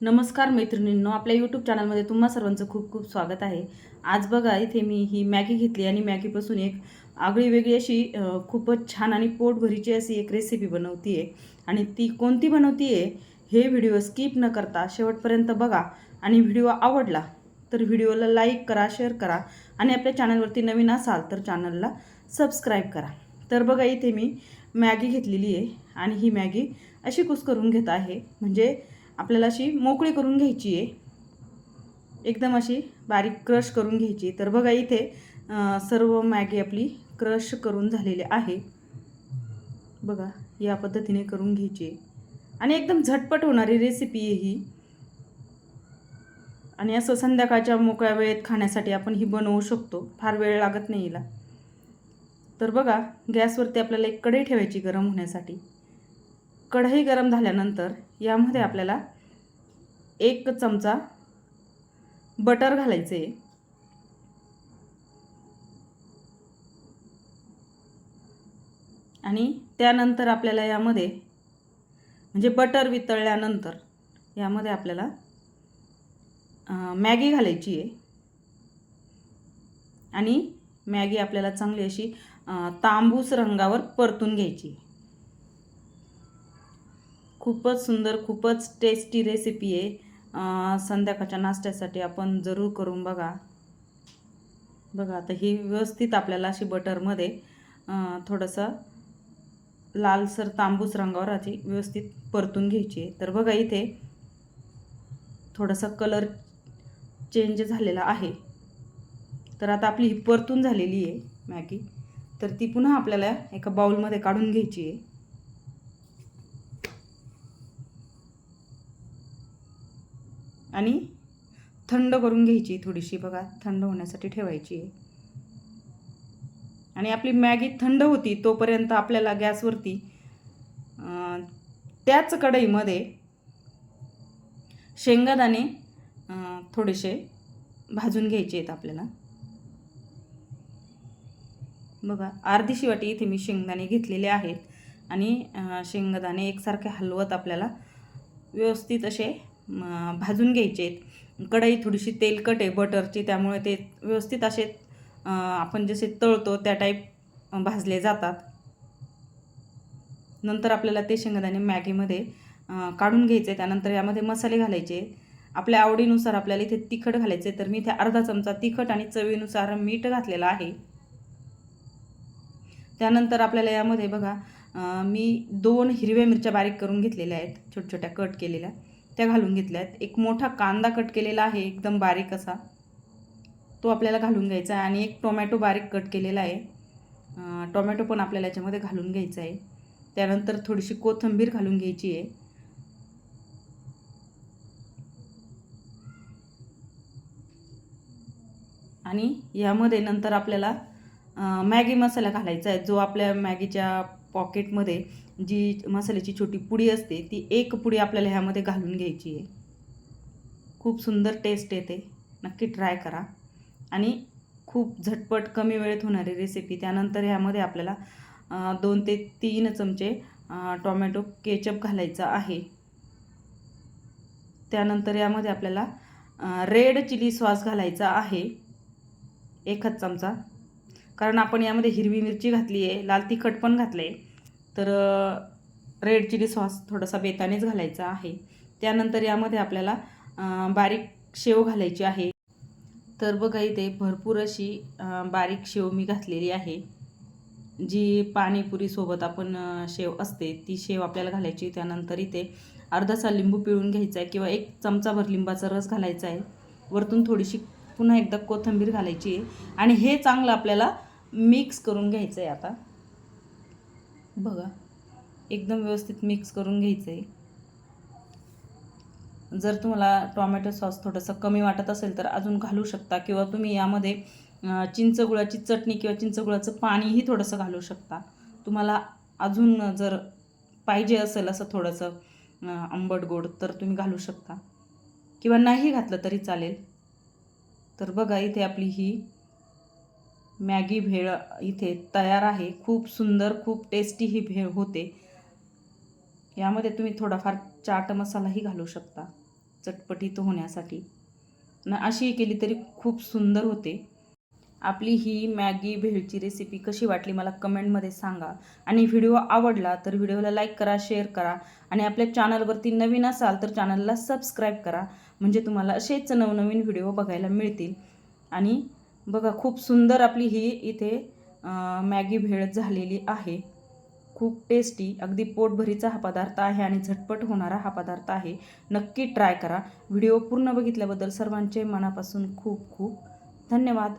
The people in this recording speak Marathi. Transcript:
नमस्कार मैत्रिणींनो आपल्या यूट्यूब चॅनलमध्ये तुम्हा सर्वांचं खूप खूप स्वागत आहे. आज बघा इथे मी ही मॅगी घेतली आणि मॅगीपासून एक आगळी वेगळी अशी खूपच छान आणि पोटभरीची अशी एक रेसिपी बनवती आहे आणि ती कोणती बनवती आहे हे व्हिडिओ स्किप न करता शेवटपर्यंत बघा. आणि व्हिडिओ आवडला तर व्हिडिओला लाईक करा शेअर करा. आणि आपल्या चॅनलवरती नवीन असाल तर चॅनलला सबस्क्राईब करा. तर बघा इथे मी मॅगी घेतलेली आहे आणि ही मॅगी अशी कुस्करून घेत आहे. म्हणजे आपल्याला अशी मोकळी करून घ्यायची आहे. एकदम अशी बारीक क्रश करून घ्यायची तर बघा इथे सर्व मॅगी आपली क्रश करून झालेली आहे. बघा या पद्धतीने करून घ्यायची आहे. आणि एकदम झटपट होणारी रेसिपी आहे ही. आणि असं संध्याकाळच्या मोकळ्या वेळेत खाण्यासाठी आपण ही बनवू शकतो. फार वेळ लागत नाही हिला. तर बघा गॅसवरती आपल्याला एक कढई ठेवायची गरम होण्यासाठी. कढई गरम झाल्यानंतर यामध्ये आपल्याला एक चमचा बटर घालायचे. आहे आणि त्यानंतर आपल्याला यामध्ये म्हणजे बटर वितळल्यानंतर यामध्ये आपल्याला मॅगी घालायची आहे. आणि मॅगी आपल्याला चांगली अशी तांबूस रंगावर परतून घ्यायची आहे. खूपच सुंदर खूपच टेस्टी रेसिपी आहे. संध्याकाळच्या नाश्त्यासाठी आपण जरूर करून बघा. बघा आता ही व्यवस्थित आपल्याला अशी बटरमध्ये थोडंसं लालसर तांबूस रंगावर अशी व्यवस्थित परतून घ्यायची आहे. तर बघा इथे थोडासा कलर चेंज झालेला आहे. तर आता आपली ही परतून झालेली आहे मॅगी. तर ती पुन्हा आपल्याला एका बाउलमध्ये काढून घ्यायची आहे. आणि थंड करून घ्यायची थोडीशी बघा थंड होण्यासाठी ठेवायची. आहे आणि आपली मॅगी थंड होती तोपर्यंत आपल्याला गॅसवरती त्याच कढईमध्ये शेंगादाणे थोडेसे भाजून घ्यायचे आहेत आपल्याला. बघा अर्धी शिवाटी इथे मी शेंगदाणे घेतलेले आहेत. आणि शेंगदाणे एकसारखे हलवत आपल्याला व्यवस्थित असे भाजून घ्यायचे. आहेत कढई थोडीशी तेलकट आहे बटरची त्यामुळे ते व्यवस्थित असे आपण जसे तळतो त्या टाईप भाजले जातात. नंतर आपल्याला ते शेंगदाणे मॅगीमध्ये काढून घ्यायचे. त्यानंतर यामध्ये मसाले घालायचे. आपल्या आवडीनुसार आपल्याला इथे तिखट घालायचे. तर मी इथे अर्धा चमचा तिखट आणि चवीनुसार मीठ घातलेलं आहे. त्यानंतर आपल्याला यामध्ये बघा मी दोन हिरव्या मिरच्या बारीक करून घेतलेल्या आहेत छोट्या छोट्या कट केलेल्या. त्या घालून घेतल्या आहेत एक मोठा कांदा कट केलेला आहे एकदम बारीक असा. तो आपल्याला घालून घ्यायचा आहे आणि एक टोमॅटो बारीक कट केलेला आहे. टोमॅटो पण आपल्याला याच्यामध्ये घालून घ्यायचा आहे. त्यानंतर थोडीशी कोथिंबीर घालून घ्यायची आहे. आणि यामध्ये नंतर आपल्याला मॅगी मसाला घालायचा आहे. जो आपल्या मॅगीच्या पॉकेटमध्ये जी मसाल्याची छोटी पुडी असते ती एक पुडी आपल्याला ह्यामध्ये घालून घ्यायची आहे. खूप सुंदर टेस्ट येते. नक्की ट्राय करा. आणि खूप झटपट कमी वेळेत होणारी रेसिपी त्यानंतर ह्यामध्ये आपल्याला दोन ते तीन चमचे टोमॅटो केचप घालायचा आहे. त्यानंतर यामध्ये आपल्याला रेड चिली सॉस घालायचा आहे. एकच चमचा. कारण आपण यामध्ये हिरवी मिरची घातली आहे लाल तिखट पण घातलं आहे तर रेड चिली सॉस थोडासा बेतानेच घालायचा आहे. त्यानंतर यामध्ये आपल्याला बारीक शेव घालायची आहे. तर बघा इथे भरपूर अशी बारीक शेव मी घातलेली आहे. जी पाणीपुरीसोबत आपण शेव असते ती शेव आपल्याला घालायची त्यानंतर इथे अर्धासा लिंबू पिळून घ्यायचा आहे किंवा एक चमचाभर लिंबाचा रस घालायचा आहे. वरतून थोडीशी पुन्हा एकदा कोथिंबीर घालायची आहे. आणि हे चांगलं आपल्याला मिक्स करून घ्यायचं आहे आता. बघा एकदम व्यवस्थित मिक्स करून घ्यायचं आहे जर तुम्हाला टॉमॅटो सॉस थोडंसं कमी वाटत असेल तर अजून घालू शकता किंवा तुम्ही यामध्ये चिंचगुळाची चटणी किंवा चिंचगुळाचं पाणीही थोडंसं घालू शकता. तुम्हाला अजून जर पाहिजे असेल असं थोडंसं आंबट गोड तर तुम्ही घालू शकता. किंवा नाही घातलं तरी चालेल. तर बघा इथे आपली ही मॅगी भेळ इथे तयार आहे. खूप सुंदर खूप टेस्टी ही भेळ होते. यामध्ये तुम्ही थोडाफार चाट मसालाही घालू शकता चटपटीत होण्यासाठी. न अशी केली तरी खूप सुंदर होते. आपली ही मॅगी भेळची रेसिपी कशी वाटली मला कमेंटमध्ये सांगा. आणि व्हिडिओ आवडला तर व्हिडिओला लाईक करा शेअर करा. आणि आपल्या चॅनलवरती नवीन असाल तर चॅनलला सबस्क्राईब करा. म्हणजे तुम्हाला असेच नवनवीन व्हिडिओ बघायला मिळतील. आणि बघा खूप सुंदर आपली ही इथे मॅगी भेळ झालेली आहे. खूप टेस्टी अगदी पोटभरीचा हा पदार्थ आहे आणि झटपट होणारा हा पदार्थ आहे. नक्की ट्राय करा. व्हिडिओ पूर्ण बघितल्याबद्दल सर्वांचे मनापासून खूप खूप धन्यवाद.